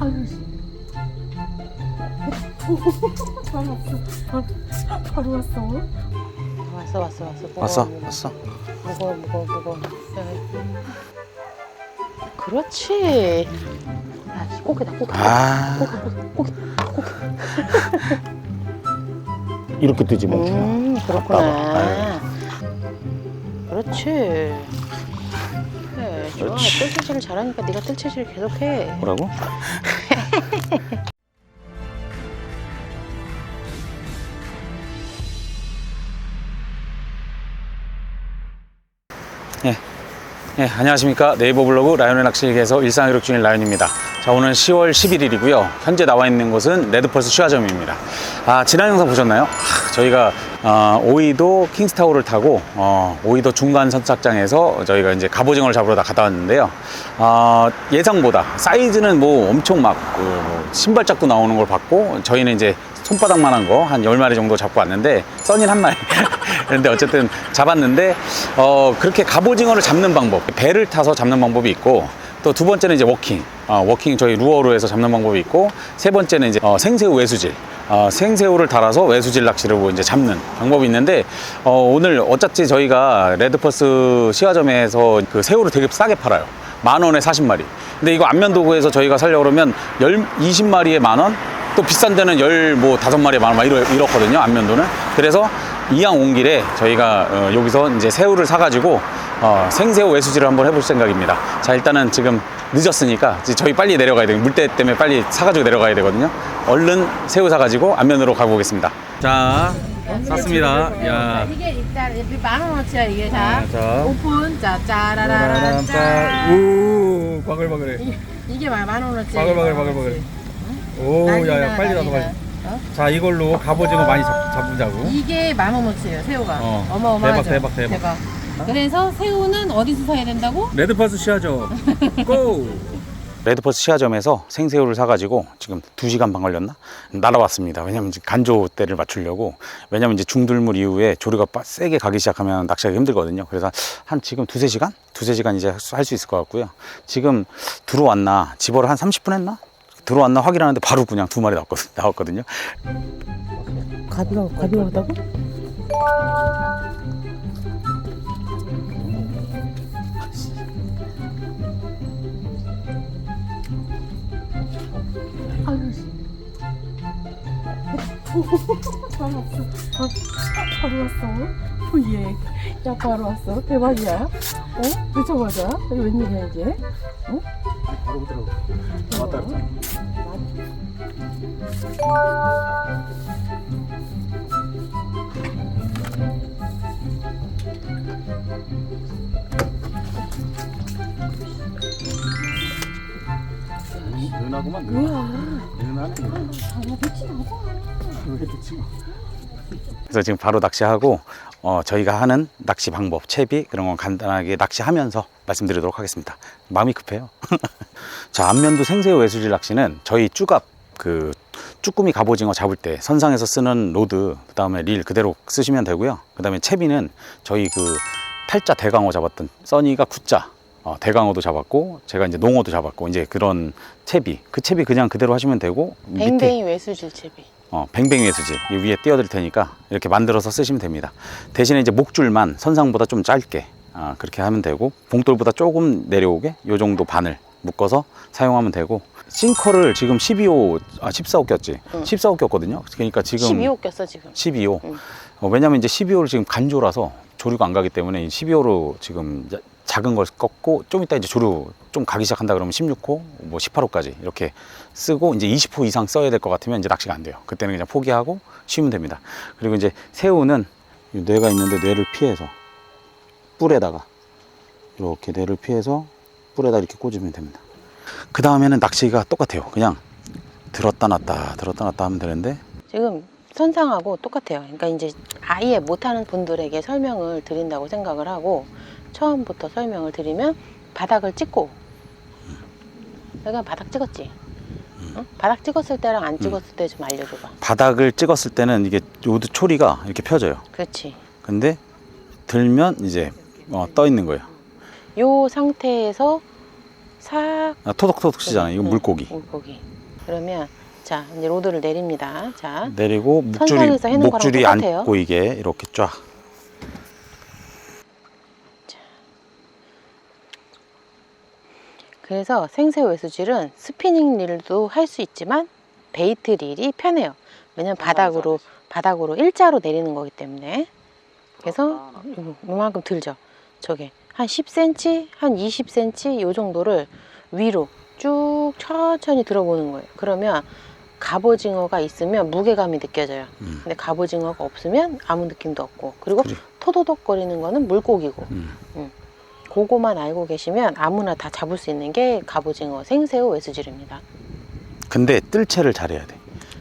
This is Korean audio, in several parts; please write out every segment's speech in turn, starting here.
아유 씨. 바로 왔어. 바로, 바로 왔어. 왔어 왔어 왔어. 무거워, 왔어? 무거워. 왔어? 무거워 무거워 무거워. 그렇지. 아, 꼬기다 꼬기. 아 꼬기 꼬기. 이렇게 뜨지 뭐. 음 그렇구나. 그렇지. 그래, 좋아. 그렇지. 뜰채질 잘하니까 네가 뜰채질 계속해. 뭐라고? 예, 안녕하십니까. 네이버 블로그 라이온의 낚시에서 일상을 이룩 중인 라이온입니다. 자, 오늘 10월 11일이고요. 현재 나와 있는 곳은 레드펄스 취하점입니다. 아, 지난 영상 보셨나요? 하, 저희가 어, 오이도 킹스타워를 타고 어, 오이도 중간 선착장에서 저희가 이제 갑오징어를 잡으러 다 갔다 왔는데요. 어, 예상보다 사이즈는 뭐 엄청 막 그, 뭐 신발짝도 나오는 걸 봤고 저희는 이제 손바닥만한 거한 10마리 정도 잡고 왔는데 써닌 한 마리. 그런데 어쨌든 잡았는데 어 그렇게 갑오징어를 잡는 방법. 배를 타서 잡는 방법이 있고 또 두 번째는 이제 워킹. 어, 워킹 저희 루어로 해서 잡는 방법이 있고 세 번째는 이제 어, 생새우 외수질. 어, 생새우를 달아서 외수질 낚시를 뭐 이제 잡는 방법이 있는데 어, 오늘 어차피 저희가 레드퍼스 시화점에서 그 새우를 되게 싸게 팔아요. 만 원에 40마리. 근데 이거 안면도구에서 저희가 살려고 그러면 10, 20마리에 만 원? 또 비싼 데는 열 뭐 다섯 마리에 만 원, 막 이러, 이렇거든요, 안면도는. 그래서 이왕 온 길에 저희가 어, 여기서 이제 새우를 사가지고 어, 생새우 외수질을 한번 해볼 생각입니다. 자, 일단은 지금 늦었으니까 이제 저희 빨리 내려가야 돼요. 물때 때문에 빨리 사가지고 내려가야 되거든요. 얼른 새우 사가지고 안면으로 가보겠습니다. 자, 샀습니다. 야. 이게 일단 만 원어치야 이게 자. 네, 자. 오픈 자 짜라라라 짜. 오 바글바글해 이- 이게 만 원어치. 바글바글 바글바글 오 야야 빨리 나서 빨리 자 이걸로 갑오징어 많이 잡, 잡자고 이게 만 원어치예요 새우가. 어. 어 마어마하죠. 대박, 대박, 대박. 그래서 새우는 어디서 사야 된다고? 레드파스 시야죠 고 레드퍼스 시화점에서 생새우를 사가지고 지금 2시간 반 걸렸나? 날아왔습니다. 왜냐면 이제 간조 때를 맞추려고. 왜냐면 이제 중들물 이후에 조류가 빠- 세게 가기 시작하면 낚시하기 힘들거든요. 그래서 한 지금 두세 시간? 두세 시간 이제 할 수 있을 것 같고요. 지금 들어왔나? 집어를 한 30분 했나? 들어왔나 확인하는데 바로 그냥 두 마리 나왔거든, 나왔거든요. 가비가 가비가 왔다고? 아유 씨. 바로 왔어. 바로, 바로 왔어. 오 예. 야 바로 왔어. 대박이야. 어? 이게 웬일이야 이게? 어? 바로 오더라고 왔다. 은하고만 뭐야? 은하네. 아, 미친 하자. 그래서 지금 바로 낚시하고 어, 저희가 하는 낚시 방법, 채비 그런 건 간단하게 낚시하면서 말씀드리도록 하겠습니다. 마음이 급해요. 자, 안면도 생새우 외수질 낚시는 저희 쭈갑 그 쭈꾸미 갑오징어 잡을 때 선상에서 쓰는 로드, 그 다음에 릴 그대로 쓰시면 되고요. 그 다음에 채비는 저희 그 팔자 대강어 잡았던 써니가 굿자 어, 대강어도 잡았고 제가 이제 농어도 잡았고 이제 그런 채비 그 채비 그냥 그대로 하시면 되고 뱅뱅이 외수질 채비. 어, 뱅뱅이 외수지 이 위에 띄워드릴 테니까 이렇게 만들어서 쓰시면 됩니다. 대신에 이제 목줄만 선상보다 좀 짧게 아, 그렇게 하면 되고 봉돌보다 조금 내려오게 요 정도 바늘 묶어서 사용하면 되고 싱커를 지금 12호 아 14호 꼈지 응. 14호 꼈거든요. 그러니까 지금 12호 꼈어 지금. 12호 응. 어, 왜냐면 이제 12호를 지금 간조라서 조류가 안 가기 때문에 12호로 지금 야- 작은 걸 꺾고 좀 이따 이제 조류 좀 가기 시작한다 그러면 16호, 뭐 18호까지 이렇게 쓰고 이제 20호 이상 써야 될 것 같으면 이제 낚시가 안 돼요. 그때는 그냥 포기하고 쉬면 됩니다. 그리고 이제 새우는 이 뇌가 있는데 뇌를 피해서 뿔에다가 이렇게 뇌를 피해서 뿔에다 이렇게 꽂으면 됩니다. 그 다음에는 낚시가 똑같아요. 그냥 들었다 놨다 들었다 놨다 하면 되는데 지금 선상하고 똑같아요. 그러니까 이제 아예 못하는 분들에게 설명을 드린다고 생각을 하고 처음부터 설명을 드리면 바닥을 찍고 내가 바닥 찍었지. 어? 바닥 찍었을 때랑 안 찍었을 때 좀 알려줘봐. 바닥을 찍었을 때는 이게 로드 초리가 이렇게 펴져요. 그렇지. 근데 들면 이제 어, 떠 있는 거예요. 요 상태에서 싹 아, 토덕토덕 치잖아요. 이건 응, 물고기. 물고기. 그러면 자 이제 로드를 내립니다. 자 내리고 목줄이 선상에서 해놓은 거랑 목줄이 똑같아요. 앉고 이게 이렇게 쫙. 그래서 생새 외수질은 스피닝 릴도 할 수 있지만 베이트 릴이 편해요. 왜냐면 바닥으로 바닥으로 일자로 내리는 거기 때문에. 그래서 요- 요만큼 들죠. 저게 한 10cm, 한 20cm 요 정도를 위로 쭉 천천히 들어보는 거예요. 그러면 갑오징어가 있으면 무게감이 느껴져요. 음. 근데 갑오징어가 없으면 아무 느낌도 없고 그리고 그래. 토도독거리는 거는 물고기고 음. 그거만 알고 계시면 아무나 다 잡을 수 있는 게 갑오징어 생새우 외수질입니다. 근데 뜰채를 잘해야 돼.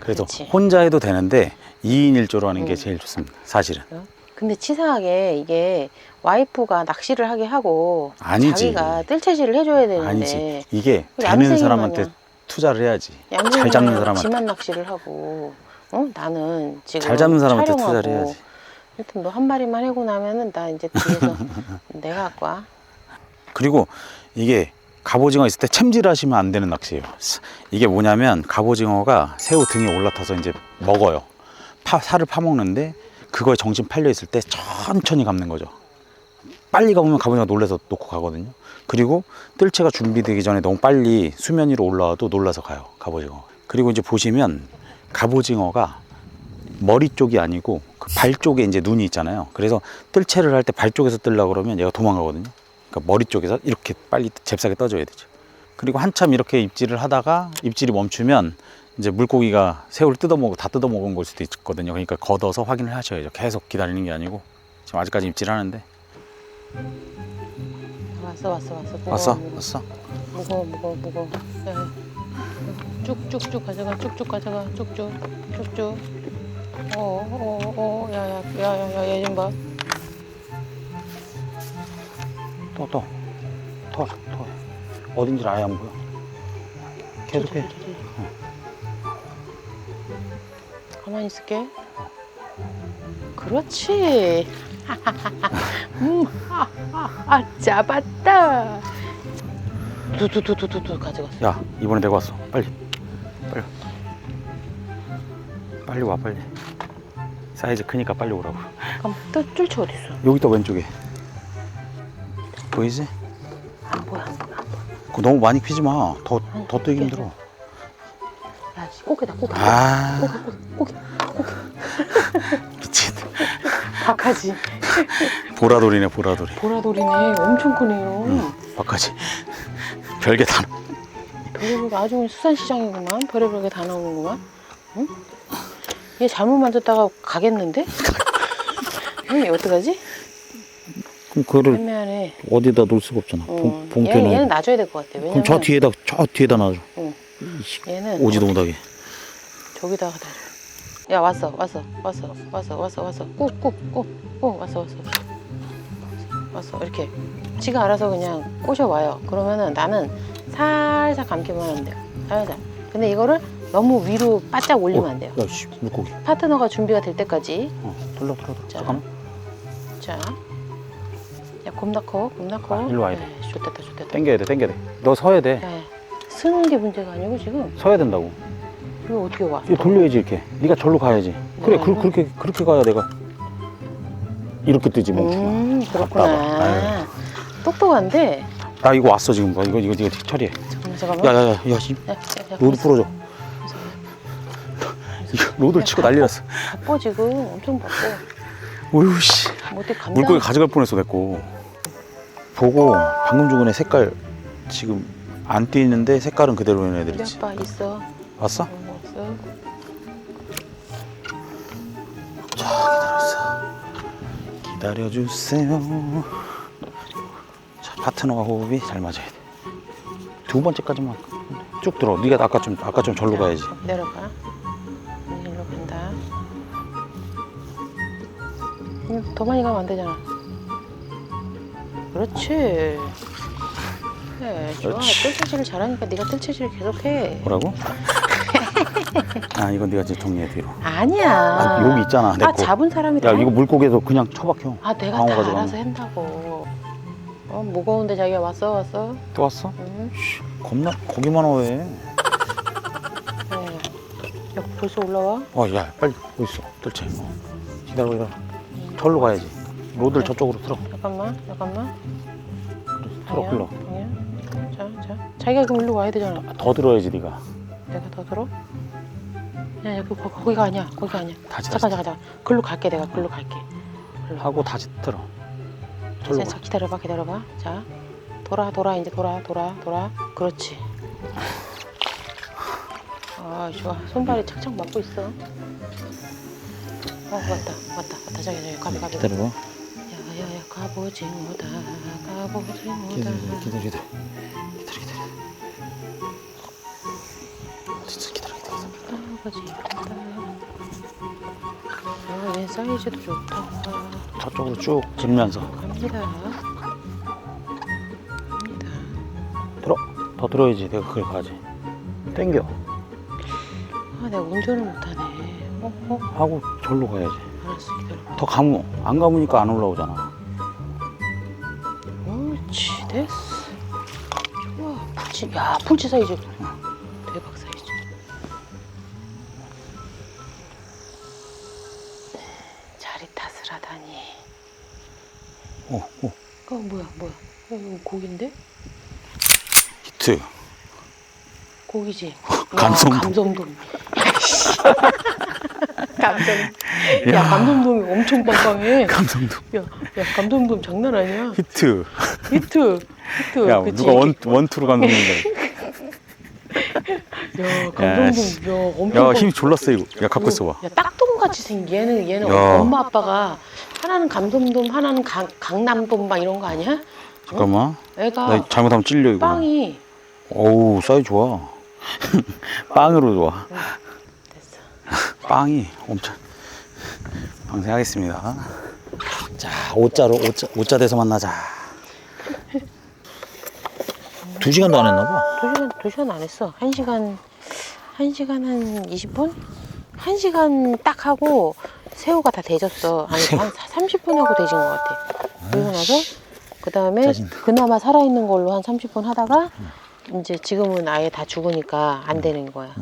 그래서 그렇지. 혼자 해도 되는데 2인 1조로 하는 게 음. 제일 좋습니다. 사실은. 근데 치사하게 이게 와이프가 낚시를 하게 하고 아니지. 자기가 뜰채질을 해줘야 되는데 아니지. 이게 그 되는 사람한테. 투자를 해야지. 잘 잡는 사람한테. 지만 낚시를 하고 어? 나는 지금 잘 잡는 사람한테 촬영하고 투자를 해야지. 하여튼 너 한 마리만 해고 나면은 나 이제 뒤에서 내가 할 거야. 그리고 이게 갑오징어 있을 때 챔질하시면 안 되는 낚시예요. 이게 뭐냐면 갑오징어가 새우 등에 올라타서 이제 먹어요. 파, 살을 파먹는데 그거에 정신 팔려 있을 때 천천히 감는 거죠. 빨리 감으면 갑오징어가 놀라서 놓고 가거든요. 그리고 뜰채가 준비되기 전에 너무 빨리 수면 위로 올라와도 놀라서 가요. 갑오징어. 그리고 이제 보시면 갑오징어가 머리 쪽이 아니고 그 발 쪽에 이제 눈이 있잖아요. 그래서 뜰채를 할 때 발 쪽에서 뜰라 그러면 얘가 도망가거든요. 그러니까 머리 쪽에서 이렇게 빨리 잽싸게 떠줘야 되죠. 그리고 한참 이렇게 입질을 하다가 입질이 멈추면 이제 물고기가 새우를 뜯어먹고 다 뜯어먹은 걸 수도 있거든요. 그러니까 걷어서 확인을 하셔야죠. 계속 기다리는 게 아니고 지금 아직까지 입질하는데 왔어 왔어 왔어. 무거워, 왔어 무거워. 왔어. 무거워 무거워 무거워 야, 쭉쭉쭉 가져가 쭉쭉 가져가 쭉쭉 쭉쭉 어어어 야야 야야야 얘 좀 봐 또또더더 어딘지 아예 안 보여. 계속해. 가만히 있을게 그렇지 음, 아, 아, 아, 잡았다 두두두두두 가져갔어 야 이번에 내가 왔어. 빨리 빨리 빨리 와 빨리. 사이즈 크니까 빨리 오라고. 그럼 또 쫄치 어딨어 여기 있다 왼쪽에. 보이지? 안 보여 안 보여 그거 너무 많이 피지 마. 더더 뜨기 힘들어. 야 씨, 꽃게다 꽃게 아 꽃게 미친. 박하지 보라돌이네 보라돌이. 보라돌이네 엄청 크네요 바까지. 별게 다. 나- 별의별 게 아주 그냥 수산시장이구만 별의별 게 다 나오는구만 응? 얘 잘못 만졌다가 가겠는데? 응 어떡하지? 그럼 그거를 애매하네 어디다 놓을 수가 없잖아. 어, 봉, 얘는, 얘는. 놔줘야 될 것 같아 왜냐면 그럼 저 뒤에다 저 뒤에다 놔줘. 얘는 오지도 못하게. 저기다가 놔줘 야 왔어 왔어 왔어 왔어 왔어 왔어 꼭꼭꼭꼭 왔어 왔어 왔어 이렇게 지가 알아서 그냥 꼬셔와요 그러면은 나는 살살 감기만 하면 돼요 살살 근데 이거를 너무 위로 바짝 올리면 안 돼요 야, 씨, 물고기. 파트너가 준비가 될 때까지 어, 돌려, 돌려, 돌려. 자. 잠깐만. 자, 야 겁나 커, 겁나 커. 아, 일로 와야 돼. 에이, 좋됐다, 좋됐다. 당겨야 돼, 당겨야 돼. 너 서야 돼. 야, 야, 쓰는 게 문제가 아니고 지금 서야 된다고. 이거 어떻게 와? 이거 돌려야지 이렇게. 네가 절로 가야지. 그래, 그, 이거? 그렇게 그렇게 가야 내가. 이렇게 뜨지 멍청아. 음. 그렇구나. 똑똑한데. 나 이거 왔어 지금 봐. 이거 이거 이거 처리해. 잠깐만, 잠깐만. 야야야, 야, 이 야, 야, 야, 로드. 풀어줘. 이거 로드를 치고 난리 났어. 바빠 지금, 엄청 바빠. 오유 씨. 뭐 어떻게 감당? 물고기 가져갈 뻔했어 내거. 보고 방금 전에 색깔 지금 안 뛰는데 색깔은 그대로 있는 우리 애들이지. 아빠 있어. 왔어? 어, 없어. 기다려주세요. 자, 파트너가 호흡이 잘 맞아야 돼. 두 번째까지만 쭉 들어. 네가 아까 좀 아까 좀 절로 가야지. 내려가. 일로 간다. 응, 더 많이 가면 안 되잖아. 그렇지. 그래 좋아 그렇지. 뜰채질을 잘하니까 네가 뜰채질 계속해 뭐라고? 아 이건 네가 이제 정리해 뒤로. 아니야 아, 여기 있잖아 내 아 거. 잡은 사람이 다 야 이거 물고기에서 그냥 쳐박혀. 아 내가 방어 다 가져가면. 알아서 한다고 어 무거운데 자기가 왔어 왔어 또 왔어? 응 겁나 고기만 왜? 네. 야 벌써 올라와 어야 빨리 어디 있어 뜰채. 어. 기다려 기다려. 절로 가야지. 로드를 저쪽으로 틀어. 잠깐만 잠깐만 틀어 아니야, 흘러. 아니야. 자, 자. 자기가 그럼 일로 와야 되잖아. 더 들어야지 네가. 내가 더 들어? 야, 야, 그, 거, 거기가 아니야. 거기가 아니야. 다시 잠깐, 다시 잠깐, 잠깐. 글로 갈게, 내가. 글로 갈게. 글로. 하고 다시 틀어. 절로 자, 가. 자, 기다려봐, 기다려봐. 자, 돌아, 돌아, 이제 돌아, 돌아, 돌아. 그렇지. 아, 좋아. 손발이 착착 맞고 있어. 어, 맞다, 맞다, 맞다. 저기, 저기, 가비, 가비. 기다려봐. 야, 야, 야, 가보지 못하, 가보지 못하. 기다려 기다려. 기다려 못하. 아, 얘 사이즈도 좋다. 저쪽으로 쭉 짚면서 갑니다. 갑니다. 들어. 더 들어야지. 내가 그걸 가지. 땡겨. 아, 내가 운전을 못하네. 어, 어, 하고 절로 가야지. 알았어, 기다려. 더 감어. 안 감으니까 안 올라오잖아. 옳지, 됐어. 좋아, 풀치, 야, 풀치 사이즈. 대박 사이즈. 오, 오. 어, 뭐야, 뭐야. 어, 이거 고기인데? 히트. 고기지. 감성돔. 야, 감성돔. 감성. 야, 감성돔이 엄청 빵빵해. 감성도. 야, 야, 감성돔 장난 아니야. 히트. 히트, 히트. 야, 그치? 누가 원, 원투로 감성인데. 야, 야, 감성돔, 야, 엄청. 야, 빵- 힘이 졸랐어, 이거. 야, 갖고 있어 봐. 야, 딱돔 같이 생긴 얘는 얘는 야. 엄마 아빠가 하나는 감성돔, 하나는 강, 강남돔 막 이런 거 아니야? 잠깐만. 애가 나 잘못하면 찔려, 이거. 빵이 어우, 사이즈 좋아. 빵으로 좋아. 됐어. 빵이 엄청. 방생하겠습니다. 자, 오자로, 오자, 오자 돼서 만나자. 두 시간도 안 했나 봐. 두 시간 두 시간 안 했어. 한 시간 한 시간 한 20분? 한 시간 딱 하고 새우가 다 데졌어. 아니 한 30분 하고 데진 것 같아. 그러고 나서 그 다음에. 그나마 살아있는 걸로 한 30분 하다가 이제 지금은 아예 다 죽으니까 안 되는 거야.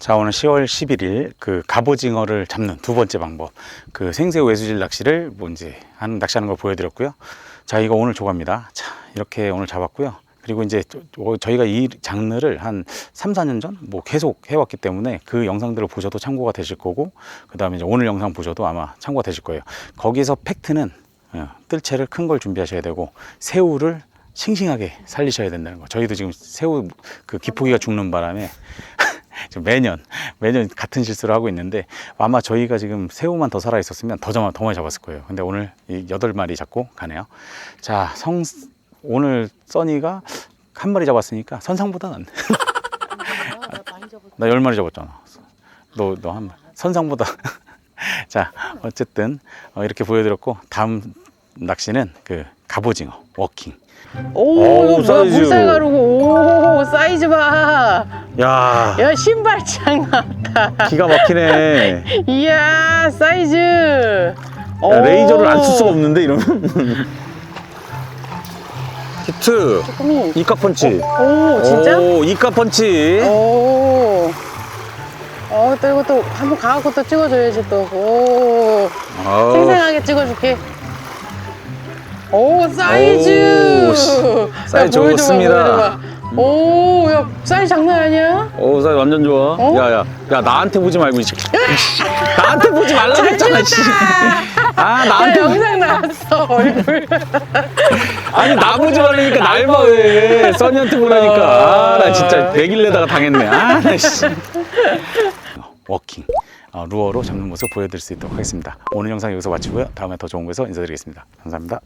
자, 오늘 10월 11일 그 갑오징어를 잡는 두 번째 방법. 그 생새우 외수질 낚시를 뭐 이제 하는 낚시하는 걸 보여드렸고요. 자, 이거 오늘 조가입니다. 자, 이렇게 오늘 잡았고요. 그리고 이제 저희가 이 장르를 한 3, 4년 전 뭐 계속 해왔기 때문에 그 영상들을 보셔도 참고가 되실 거고, 그 다음에 이제 오늘 영상 보셔도 아마 참고가 되실 거예요. 거기서 팩트는 어, 뜰채를 큰 걸 준비하셔야 되고, 새우를 싱싱하게 살리셔야 된다는 거. 저희도 지금 새우 그 기포기가 죽는 바람에 매년 매년 같은 실수를 하고 있는데 아마 저희가 지금 새우만 더 살아 있었으면 더, 더 많이 잡았을 거예요. 근데 오늘 이 여덟 마리 잡고 가네요. 자, 성 오늘 써니가 한 마리 잡았으니까 선상보다는 나열 마리 잡았잖아. 너 너 한 마리. 선상보다 자 어쨌든 어, 이렇게 보여드렸고 다음 낚시는 그 갑오징어 워킹. 오, 이거 뭐야 사이즈. 물살 가루고 오 사이즈 봐. 야 야 신발 장난다. 기가 막히네. 이야 사이즈. 야, 레이저를 안 쓸 수가 없는데 이러면 히트 조금이. 이카 펀치 오 진짜? 오 이카 펀치 오. 어, 또 이것도 한번 가갖고 또 찍어줘야지 또. 오. 아우, 생생하게 찍어줄게. 오, 사이즈. 오, 씨. 사이즈 야, 보여줘봐, 좋습니다. 보여줘봐. 오, 야, 사이즈 장난 아니야? 오 사이 완전 좋아 어? 야 야 야 나한테 보지 말고 이 새끼 나한테 보지 말라고 했잖아 씨. 아 야, 나한테 영상 나왔어, 얼굴. 아니 나 보지 말라니까 날 봐 왜 써니한테 보라니까. 아, 나 진짜 내길래다가 당했네. 아 나 씨. 워킹. 어, 루어로 잡는 모습 보여드릴 수 있도록 하겠습니다. 오늘 영상 여기서 마치고요. 다음에 더 좋은 거에서 인사드리겠습니다. 감사합니다